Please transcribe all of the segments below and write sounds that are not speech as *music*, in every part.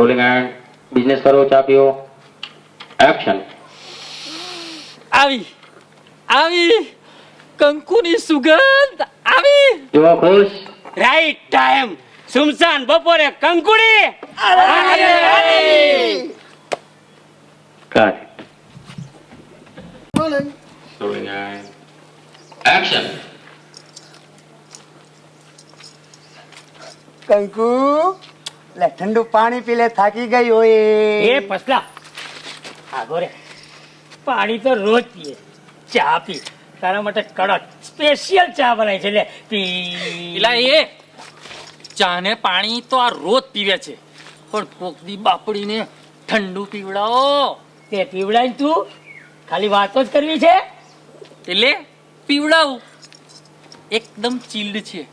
Rolling and business કરો ચા પીઓ એક્શન આવી આવી કંકુની સુગંધ આવી જો ખુશ રાઈટ ટાઈમ સુમસાન બપોરે Kankudi cut rolling and action Kanku લે ઠંડુ પાણી પીલે થાકી ગઈ હોય. એ પસલા. આગો રે પાણી તો રોજ પીએ. ચા પી. તારા માટે કડક સ્પેશિયલ ચા બનાવી છે લે પી. પેલા એ ચા ને પાણી તો આ રોજ પીવે છે. પણ કોકદી બાપડીને ઠંડુ પીવડાવો. તે પીવડાય તું? ખાલી વાતો જ કરવી છે? એટલે પીવડાવું. એકદમ ચીલ્ડ છે.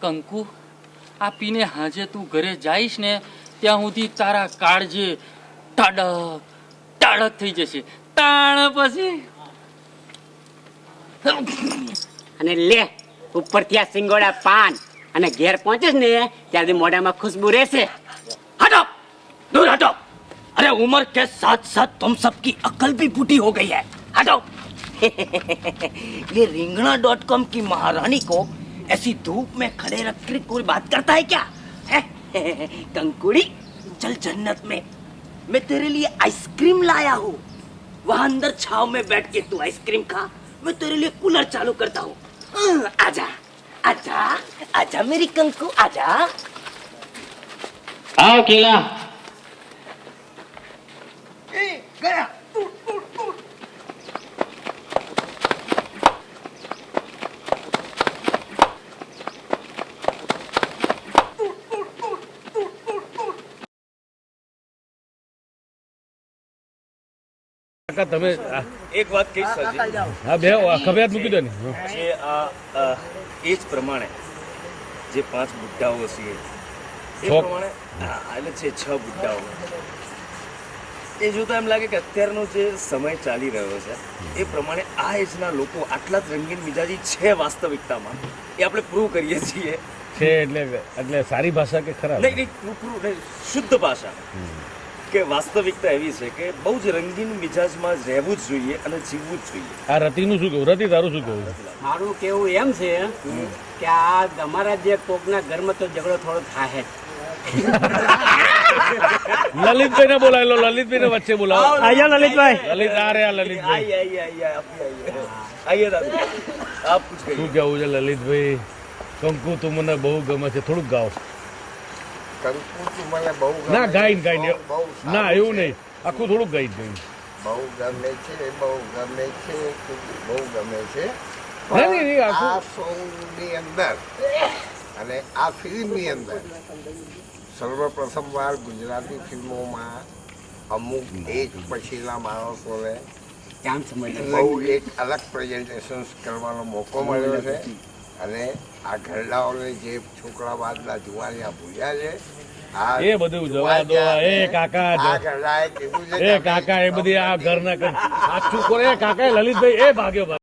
કંકુ આ પીને હાજે તું ઘરે જઈશ ને ત્યાં સુધી તારા કાળજે ટાડક ટાડક થઈ જશે તાણ પછી અને લે ઉપર ત્યાં સિંગોડા પાન અને ઘેર પહોંચીશ ને ત્યારથી મોઢામાં ખુશ્બુ રહેશે हटो दूर हटो अरे उम्र के साथ साथ तुम सबकी अकल भी फूटी हो गई है हटो ये रिंगणा डॉट कॉम की महारानी को ऐसी धूप में खड़े रखकर कोई बात करता है क्या? *laughs* कंकुड़ी, चल जन्नत में। मैं तेरे लिए आइसक्रीम लाया हूँ। वहाँ अंदर छाव में बैठ के तू आइसक्रीम खा। मैं तेरे लिए कूलर चालू करता हूँ। आजा आजा आजा मेरी कंकु, आजा। आओ केला। કાકા તમે એક વાત કહીશ સરજી હા બે ખભે મૂકી દો ને. જે આ એ જ પ્રમાણે જે પાંચ બુદ્ધાઓ છે એ પ્રમાણે એટલે છે છ બુદ્ધાઓ એ જોતા એમ લાગે કે અત્યારનો જે સમય ચાલી રહ્યો છે એ પ્રમાણે આ એજના લોકો આટલા જ રંગીન મિજાજી છે વાસ્તવિકતામાં. એ આપણે પ્રૂવ કરીએ છીએ. છે એટલે એટલે સારી ભાષા કે ખરાબ? નહીં નહીં પ્રૂવ પ્રૂવ નહીં શુદ્ધ ભાષા. કે વાસ્તવિકતા એવી છે કે બહુ જ રંગીન મિજાજમાં રહેવું જ જોઈએ અને જીવવું જ જોઈએ. આ રતિનું શું કહું રતિ તારું શું કહું મારું કેવું એમ છે કે આ તમારા જે કોકના ઘરમાં તો ઝઘડો થોડો થાય લલિતભાઈ ને બોલાયેલો લલિતભાઈ ને વચ્ચે બોલાવો. આયા લલિતભાઈ. લલિત આ રહ્યા લલિતભાઈ. આપ શું કેવું છે લલિતભાઈ? કંકુ તું મને બહુ ગમે છે. થોડુંક ગાઓ કંકુ તું મને બહુ ના. ગાઈને ગાઈને. ના એવું નહીં. આખું થોડું ગાઈ ગયું બહુ ગમે છે બહુ ગમે છે બહુ ગમે છે. આ સોંગની અંદર અને આ ફિલ્મની અંદર સર્વપ્રથમ વાર ગુજરાતી ફિલ્મોમાં અમુક એક પછીના માણસોને બહુ એક અલગ પ્રેઝન્ટેશન કરવાનો મોકો મળ્યો છે. અને આ ઘરડાઓને જે છોકરા બાદના જુવાનિયા ભૂલ્યા છે એ બધું જવા દો. એ કાકા એ કાકા એ બધી આ ઘરના કર- આ છોકરો એ કાકા લલિતભાઈ એ ભાગ્યો